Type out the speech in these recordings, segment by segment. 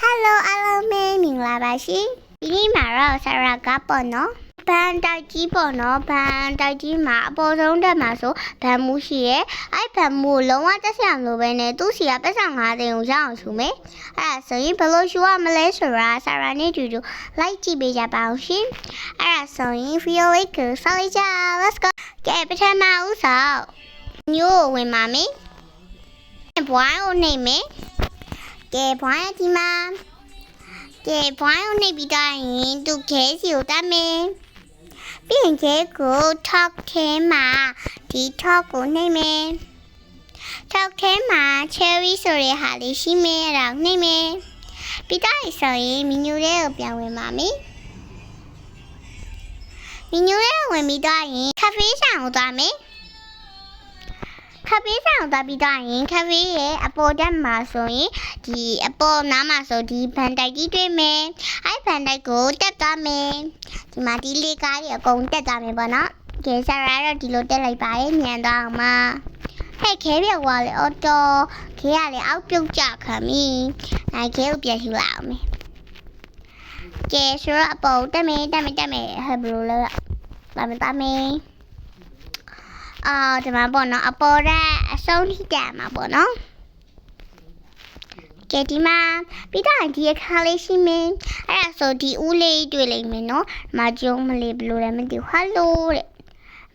Hello အားလုံးပဲမင်္ဂလာပါရှင်ဒီနေ့မှာတော့ဆရာကပေါ့နော်ဘန်တိုက်ကြီးပေါ့နော်ဘန်တိုက်ကြီးမှာအပေါ်ဆုံးတက်မှာဆိုဘန်မူရှိရဲ့အဲ့ဘန်မူကိုလုံးဝတက်ဆံလို့ပဲနဲ့သူ့စီကပတ်စံ9သိန်းကိုရအောင်ရှူမယ်အဲ့ဒါဆိုရင်ဘယ်လိုရှူရမလဲဆိုတာဆရာနဲ့တူတူလိုက်ကြည့်ပေးကြပါအောင်ရှင်အဲ့ဒါဆိုရင် video လေးကိုစလိုက်ကြ let's go ကဲပထမဦးဆုံးညို့ကိုဝင်ပါမယ်ဘွိုင်းကိုနှိပ်မယ် ကဲဘွားဒီမှာကဲဘွားကိုနှိပ်ပြီးတော့ရင်သူခဲစီကိုတတ်မယ်ပြီးရင်ခဲကို talk ထဲမှာဒီ talk ကိုနှိပ်မယ် talk ထဲမှာ cherry ဆိုတဲ့ဟာလေးရှိမယ်အဲ့ဒါကိုနှိပ်မယ်ပြီးတော့ဆိုရင် menu လေးကိုပြန်ဝင်ပါမယ် menu လေးကိုဝင်ပြီးတော့ရင် cafe ဆိုင်ကိုသွားမယ် ခပ်ပေးဆောင်သွားပြီးတော့ရင်ခပ်ပေးရဲ့အပေါ်တက်မှာဆိုရင်ဒီအပေါ်နားမှာဆိုဒီဘန်တိုက်ကြီးတွေ့မယ်အဲ့ဘန်တိုက်ကိုတက်သွားမယ်ဒီမှာဒီလေးကားတွေအကုန်တက်သွားမယ်ပေါ့နော်ကဲဆရာတော့ဒီလိုတက်လိုက်ပါရဲ့မြန်သွားအောင်မဟဲ့ခဲပြောက်သွားလေအော်တော်ခဲရလေအောက်ပြုတ်ကြခံပြီအဲခဲကိုပြန်ယူလာအောင်မယ်ကဲဆိုတော့အပေါ်တက်မယ်တက်မယ်တက်မယ်ဟဲ့ဘယ်လိုလဲလာမယ်တက်မယ် အာဒီမှာပေါ့နော်အပေါ်ကအဆုံးထိတက်မှာပေါ့နော်ကဲဒီမှာပြီးတော့ဒီအခါလေးရှိမင်းအဲ့ဒါဆိုဒီဦးလေးတွေ့လိမ့်မယ်နော်မကျုံမလေးဘယ်လိုလဲမသိဘူးဟယ်လိုတဲ့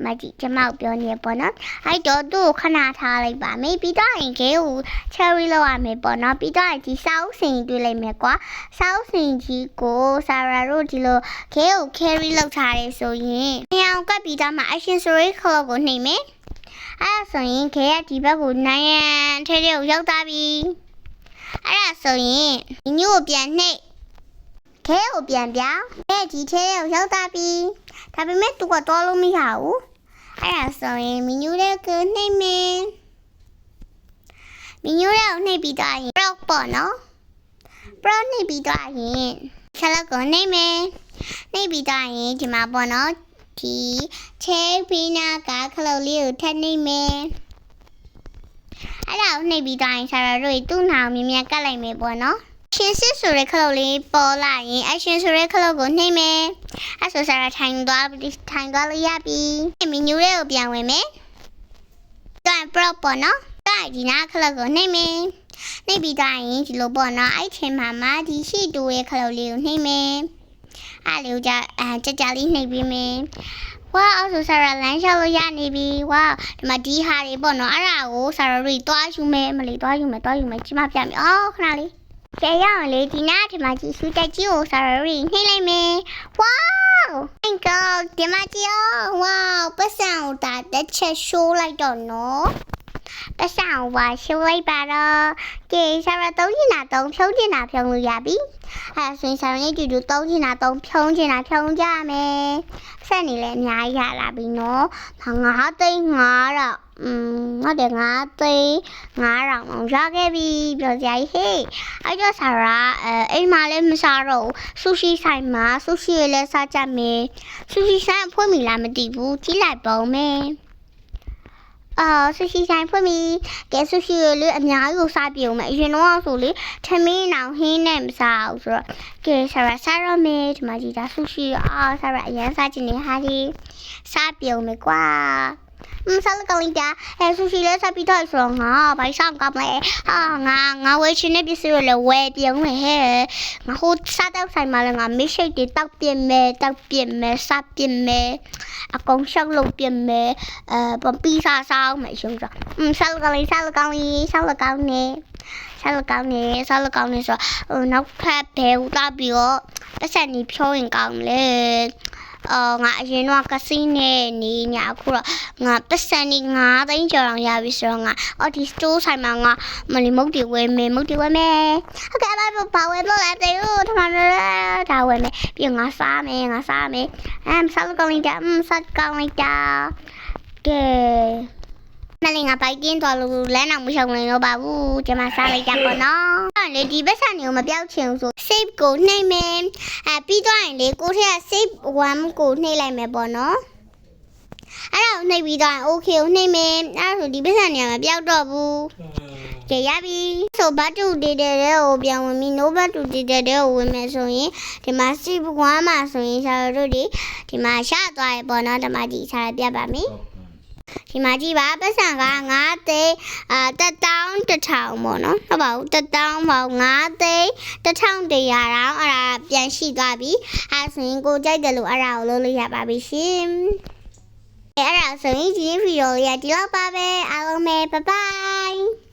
မကြီးကျမကိုပြောနေပေါ့နော်အဲ့တော့သူ့ကိုခဏထားလိုက်ပါမယ်ပြီးတော့ရင်ခဲကို cherry လောက်ရမယ်ပေါ့နော်ပြီးတော့ဒီစောက်စင်တွေ့လိမ့်မယ်ကွာစောက်စင်ကြီးကိုဆာရာတို့ဒီလိုခဲကို carry လောက်ထားတယ်ဆိုရင်ညောင်ကပ်ပြီးတော့မှ action story ခေါ်ကိုနှိမ့်မယ်အဲ့ဒါဆိုရင်ခဲကဒီဘက်ကိုနိုင်ရန်ထဲထဲကိုရောက်သွားပြီအဲ့ဒါဆိုရင်ဒီညို့ကိုပြန်နှိပ်ခဲကိုပြန်ပြောင်းခဲဒီထဲထဲကိုရောက်သွားပြီ ဒါပေမဲ့သူကတော့လို့မရဘူးအဲ့ဒါဆိုရင်မီနူတဲ့ကိုနှိပ်မယ်မီနူတဲ့ကိုနှိပ်ပြီးတော့ရင် block ပေါ့နော် block နှိပ်ပြီးတော့ရင်ခက်လက်ကိုနှိပ်မယ်နှိပ်ပြီးတော့ရင်ဒီမှာပေါ့နော်ဒီချဲဖီနာကခလုတ်လေးကိုထပ်နေမယ်အဲ့ဒါကိုနှိပ်ပြီးတိုင်းဆရာတို့သူ့နာကိုမြင်မြန်ကတ်လိုက်မယ်ပေါ့နော်ရှင်စစ်ဆိုတဲ့ခလုတ်လေးပေါ်လာရင်အရှင်ဆိုတဲ့ခလုတ်ကိုနှိပ်မယ်အဲ့ ဆိုဆရာထိုင်သွားပြီးထိုင်သွားလို့ရပြီမီနူလေးကိုပြန်ဝင်မယ်တော့ pro ပေါ့နော်တော့ဒီနာခလုတ်ကိုနှိပ်မယ်နှိပ်ပြီးတိုင်းဒီလိုပေါ့နော်အဲ့ချိန်မှာမှဒီရှိတူရဲ့ခလုတ်လေးကိုနှိပ်မယ်အဲ့လေးကိုကြအဲကြကြလေးနှိပ်ပြီးမယ်ဝါအော်ဆိုဆရာလမ်းလျှောက်လို့ရနေပြီဝါဒီမှာဒီဟာတွေပေါ့နော်အဲ့ဒါကိုဆရာတို့တွားယူမယ်မလေးတွားယူမယ်တွားယူမယ်ကြီးမပြမယ်အော်ခဏလေး ကျရအောင်လေဒီနာဒီမှာကြီးစူတက်ကြီးကိုဆရာတို့နှိမ့်လိုက်မယ်ဝါအင်ကောဒီမှာကြီးရောဝါပတ်စံကိုဒါတစ်ချက်ရှိုးလိုက်တော့နော် ပတ်စံကိုဝါရှိုးလိုက်ပါတော့ကဲဆရာသုံးချင်တာသုံးဖြုံးချင်တာဖြုံးလို့ရပြီအဲ့ဆိုရင်ဆရာနဲ့တူတူသုံးချင်တာသုံးဖြုံးချင်တာဖြုံးကြမယ်ဆက်နေလဲအများကြီးရလာပြီနော်9သိန်း9တော့อืมဟုတ်တယ်9သိန်း9တော့အောင်ရခဲ့ပြီပြောစရာကြီးဟေးအဲ့တော့ဆရာအဲအိမ်မှာလည်းမစားတော့ဆူရှီဆိုင်မှာဆူရှီလည်းစားကြမယ်ဆူရှီဆိုင်ဖွင့်ပြီလားမသိဘူးကြည့်လိုက်ပုံမယ် အာဆူရှီဆိုင်ဖွင့်ပြီကဲဆူရှီကိုလေအများကြီးကိုစားပြုံမယ်အရင်တော့ဆိုလေထမင်းနောင်ဟင်းနဲ့မစားဘူးဆိုတော့ကဲဆရာစားရမယ်ဒီမှာဒီဒါဆူရှီအာဆရာအရင်စားချင်နေဟာဒီစားပြုံမယ်ကွာ อืมစားလကလေးတာအဲဆူရှီလဲစားပြီးတော့ဆိုတော့ငါဘာဆောင်ကမလဲဟာငါငါဝယ်ချင်တဲ့ပစ္စည်းတွေလည်းဝယ်ပြုံးမယ်ဟဲ့ငါဟိုစားတော့ဆိုင်မှာလည်းငါမရှိတ်တွေတောက်ပြင်းမယ်တောက်ပြင်းမယ်စားပြင်းမယ်အကုန်ရှောက်လုပ်ပြင်းမယ်အဲပပီးစားစားမယ်ရှုံးစားอืมစားလကလေးစားလကလေးစားလကောင်းနေ စားလကောင်းနေစားလကောင်းနေဆိုတော့ဟိုနောက်ဖက်ဘဲဦးသားပြီးတော့ပတ်စံနေဖြောရင်ကောင်းလေ အော်ငါအရင်တော့ကစီးနေနေညာအခုတော့ငါပတ်စံနေ9သိန်းကျော်အောင်ရပြီဆိုတော့ငါအော်ဒီစတိုးဆိုင်မှာငါမလီမုတ်တွေဝယ်မယ်မုတ်တွေဝယ်မယ်ဟုတ်ကဲ့ဘာဘာဝယ်လို့လဲတဲ့ဦးထမလည်းဒါဝယ်မယ်ပြီးငါစားမယ်ငါစားမယ်အမ်စားလကောင်းလိုက်တာအမ်စားကောင်းလိုက်တာကဲ မလင်ကဘိုက်တင်းသွားလို့လမ်းအောင်မရှောင်နိုင်တော့ပါဘူးကျမစားလိုက်တာပေါ့နော်အဲ့လေဒီဘက်ဆန်တွေကိုမပြောက်ချင်ဘူးဆို save ကိုနှိပ်မယ်အဲပြီးတော့ရင်လေကိုထက်က save 1ကိုနှိပ်လိုက်မယ်ပေါ့နော်အဲ့ဒါကိုနှိပ်ပြီးတော့ရင် okay ကိုနှိပ်မယ်အဲ့ဒါဆိုဒီဘက်ဆန်တွေကမပြောက်တော့ဘူးကဲရပြီဆိုဘတ်တူတည်တဲ့ကိုပြန်ဝင်ပြီး no ဘတ်တူတည်တဲ့ကိုဝင်မယ်ဆိုရင်ဒီမှာစီပကွားမှာဆိုရင်ဆရာတို့ဒီဒီမှာရှသွားရပေါ့နော်ဒီမှာဒီဆရာပြပါမယ် ဒီမှာကြည့်ပါပတ်စံက9သိန်းအာတက်တောင်းတစ်ထောင်ပေါ့နော်ဟုတ်ပါဘူးတက်တောင်းပေါ့9သိန်းတစ်ထောင်တရာတောင်းအဲ့ဒါပြန်ရှိသွားပြီအဲဆိုရင်ကိုကြိုက်တယ်လို့အဲ့ဒါကိုလုပ်လို့ရပါပြီရှင်အဲ့ဒါဆိုရင်ဒီဗီဒီယိုလေးကဒီလောက်ပါပဲအားလုံးပဲဘိုင်ဘိုင်